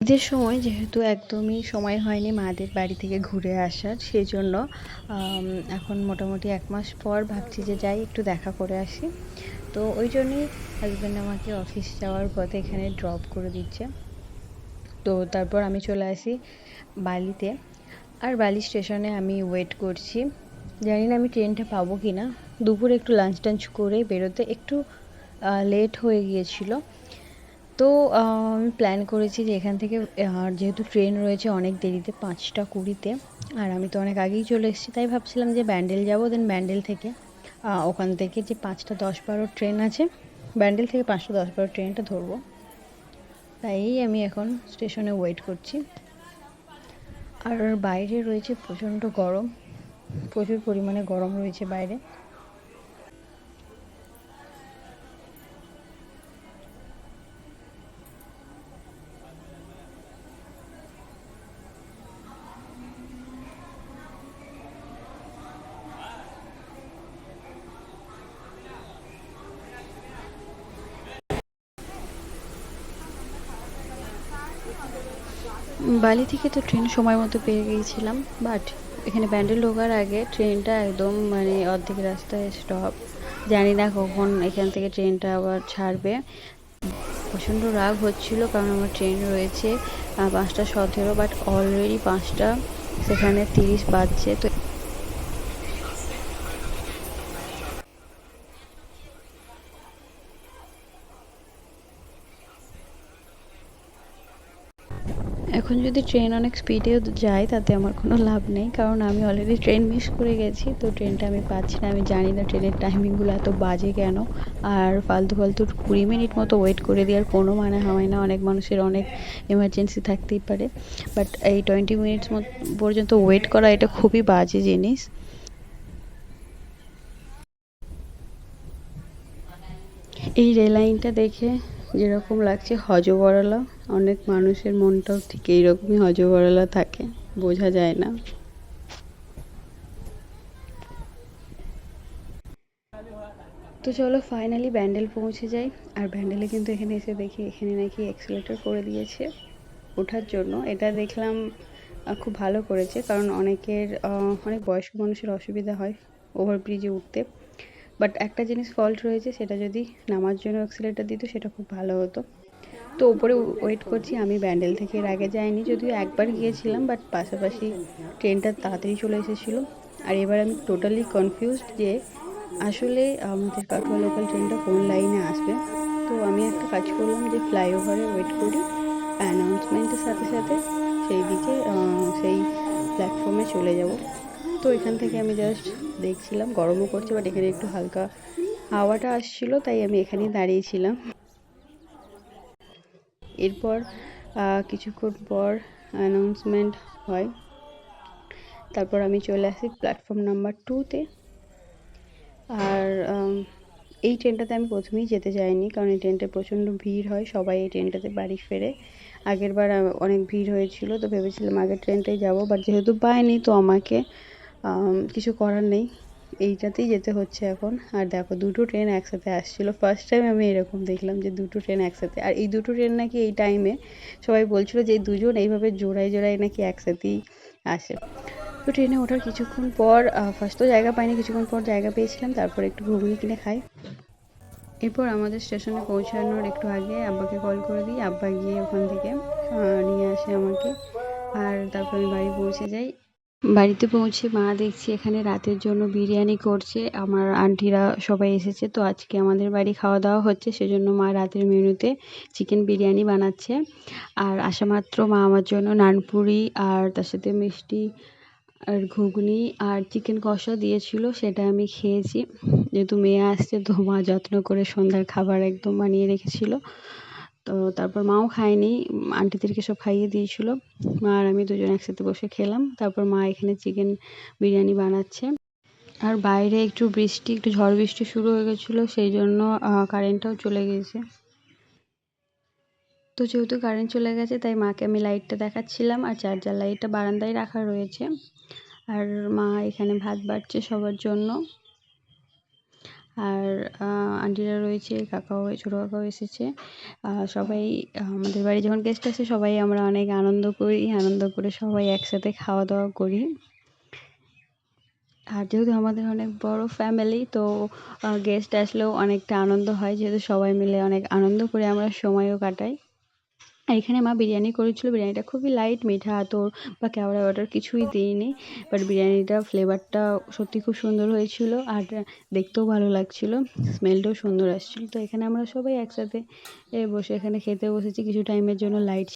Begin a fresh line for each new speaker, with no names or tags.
ঈদের সময় যেহেতু একদমই সময় হয়নি মাদের বাড়ি থেকে ঘুরে আসার সেই জন্য এখন মোটামুটি এক মাস পর ভাবছি যে যাই একটু দেখা করে আসি। তো ওই জন্যই হাজব্যান্ড আমাকে অফিস যাওয়ার পথে এখানে ড্রপ করে দিচ্ছে। তো তারপর আমি চলে আসি বালিতে। আর বালি স্টেশনে আমি ওয়েট করছি। জানি না আমি ট্রেনটা পাবো কি না দুপুরে একটু লাঞ্চ টাঞ্চ করে বেরোতে একটু লেট হয়ে গিয়েছিল। তো আমি প্ল্যান করেছি যে এখান থেকে আর যেহেতু ট্রেন রয়েছে অনেক দেরিতে, পাঁচটা কুড়িতে, আর আমি তো অনেক আগেই চলে এসেছি, তাই ভাবছিলাম যে ব্যান্ডেল যাব দেন ব্যান্ডেল থেকে। ওখান থেকে যে পাঁচটা দশ বারো ট্রেন আছে, ব্যান্ডেল থেকে পাঁচটা দশ বারো ট্রেনটা ধরবো। তাই আমি এখন স্টেশনে ওয়েট করছি। আর বাইরে রয়েছে প্রচণ্ড গরম, প্রচুর পরিমাণে গরম রয়েছে বাইরে। বালি থেকে তো ট্রেন সময় মতো পেয়ে গিয়েছিলাম বাট এখানে ব্যান্ডেল ঢোকার আগে ট্রেনটা একদম মানে অর্ধেক রাস্তায় স্টপ জানি না কখন এখান থেকে ট্রেনটা আবার ছাড়বে। প্রচণ্ড রাগ হচ্ছিল কারণ আমার ট্রেন রয়েছে পাঁচটা সতেরো বাট অলরেডি পাঁচটা, সেখানে তিরিশ বাজছে, তো এখন যদি ট্রেন অনেক স্পিডেও যায়, তাতে আমার কোনো লাভ নেই। কারণ আমি অলরেডি ট্রেন মিস করে গেছি, তো ট্রেনটা আমি পাচ্ছি না। আমি জানি না ট্রেনের টাইমিংগুলো এত বাজে কেন। আর ফালতু ফালতু কুড়ি মিনিট মতো ওয়েট করে দেওয়ার কোনো মানে হয় না। অনেক মানুষের অনেক এমার্জেন্সি থাকতেই পারে। বাট এই টোয়েন্টি মিনিটস পর্যন্ত ওয়েট করা এটা খুবই বাজে জিনিস। এই রেল লাইনটা দেখে যেরকম লাগছে হজবরলা। অনেক মানুষের মনটাও ঠিক এইরকমই হজবরলা থাকে, বোঝা যায় না। তো চলো ফাইনালি ব্যান্ডেল পৌঁছে যাই। আর ব্যান্ডেলে কিন্তু এখানে এসে দেখি, এখানে নাকি এক্সেলেটর করে দিয়েছে ওঠার জন্য। এটা দেখলাম খুব ভালো করেছে, কারণ অনেকের অনেক বয়স্ক মানুষের অসুবিধা হয় ওভারব্রিজে উঠতে। বাট একটা জিনিস ফল্ট রয়েছে, সেটা যদি নামার জন্য অ্যাক্সিলেটার দিত, সেটা খুব ভালো হতো। তো উপরে ওয়েট করছি, আমি ব্যান্ডেল থেকে এর আগে যাইনি, যদিও একবার গিয়েছিলাম বাট পাশাপাশি ট্রেনটা তাড়াতাড়ি চলে এসেছিল। আর এবার আমি টোটালি কনফিউজড যে আসলে আমাদের কাটোয়া লোকাল ট্রেনটা কোন লাইনে আসবে। তো আমি একটা কাজ করলাম যে ফ্লাইওভারে ওয়েট করি। অ্যানাউন্সমেন্টের সাথে সাথে সেই দিকে সেই প্ল্যাটফর্মে চলে যাব। তো এখান থেকে আমি জাস্ট দেখছিলাম গরমও করছে বাট এখানে একটু হালকা হাওয়াটা আসছিল তাই আমি এখানেই দাঁড়িয়েছিলাম। এরপর কিছুক্ষণ পর অ্যানাউন্সমেন্ট হয়। তারপর আমি চলে আসি প্ল্যাটফর্ম নাম্বার টুতে আর এই ট্রেনটাতে আমি প্রথমেই যেতে চাইনি কারণ এই ট্রেনটায় প্রচণ্ড ভিড় হয় সবাই এই ট্রেনটাতে বাড়ি ফেরে। আগের বার অনেক ভিড় হয়েছিল তো ভেবেছিলাম আগের ট্রেনটাই যাব বাট যেহেতু পাইনি তো আমাকে আম, কিছু করার নেই। এইটাতেই যেতে হচ্ছে এখন। আর দেখো, দুটো ট্রেন একসাথে আসছিল। ফার্স্ট টাইম আমি এরকম দেখলাম যে দুটো ট্রেন একসাথে। আর এই দুটো ট্রেন নাকি এই টাইমে সবাই বলছিল যে দুজন এইভাবে জোড়ায় জোড়ায় নাকি একসাথেই আসে। তো ট্রেনে ওঠার কিছুক্ষণ পর ফার্স্ট তো জায়গা পাইনি, কিছুক্ষণ পর জায়গা পেয়েছিলাম। তারপর একটু ঘুগনি কিনে খাই। এরপর আমাদের স্টেশনে পৌঁছানোর একটু আগে আব্বাকে কল করে দিই। আব্বা গিয়ে ওখান থেকে নিয়ে আসে আমাকে। আর তারপর আমি বাড়ি পৌঁছে যাই। বাড়িতে পৌঁছে মা দেখছি এখানে রাতের জন্য বিরিয়ানি করছে। আমার আন্টিরা সবাই এসেছে, তো আজকে আমাদের বাড়ি খাওয়া দাওয়া হচ্ছে, সেজন্য মা রাতের মেনুতে চিকেন বিরিয়ানি বানাচ্ছে। আর আসা মাত্র মা আমার জন্য নানপুরি আর তার সাথে মিষ্টি আর ঘুগনি আর চিকেন কষা দিয়েছিল, সেটা আমি খেয়েছি। যেহেতু মেয়ে আসছে, তো মা যত্ন করে সন্ধ্যার খাবার একদম বানিয়ে রেখেছিল। তো তারপর মাও খায়নি আন্টিদেরকে সব খাইয়ে দিয়েছিল। মা আর আমি দুজন একসাথে বসে খেলাম। তারপর মা এখানে চিকেন বিরিয়ানি বানাচ্ছে। আর বাইরে একটু বৃষ্টি, একটু ঝড় বৃষ্টি শুরু হয়ে গেছিল, সেই জন্য কারেন্টটাও চলে গেছে। তো যেহেতু কারেন্ট চলে গেছে, তাই মাকে আমি লাইটটা দেখাচ্ছিলাম। আর চার্জার লাইটটা বারান্দায় রাখা রয়েছে। আর মা এখানে ভাত বাড়ছে সবার জন্য। আর আন্টিরা রয়েছে, কাকাও, ছোটো কাকাও এসেছে। সবাই আমাদের বাড়ি যখন গেস্ট আসে, সবাই আমরা অনেক আনন্দ করি, আনন্দ করে সবাই একসাথে খাওয়া দাওয়া করি। আর যেহেতু আমাদের অনেক বড় ফ্যামিলি তো গেস্ট আসলেও অনেকটা আনন্দ হয়, যেহেতু সবাই মিলে অনেক আনন্দ করে আমরা সময়ও কাটাই। আর এখানে মা বিরিয়ানি করেছিল। বিরিয়ানিটা খুবই লাইট মিঠা, আতর বা কেওড়া ওয়াটার কিছুই দিইনি বাট বিরিয়ানিটা ফ্লেভারটা সত্যি খুব সুন্দর হয়েছিল আর দেখতেও ভালো লাগছিল স্মেলটাও সুন্দর আসছিল। তো এখানে আমরা সবাই একসাথে বসে, এখানে খেতে বসেছি। কিছু টাইমের জন্য লাইট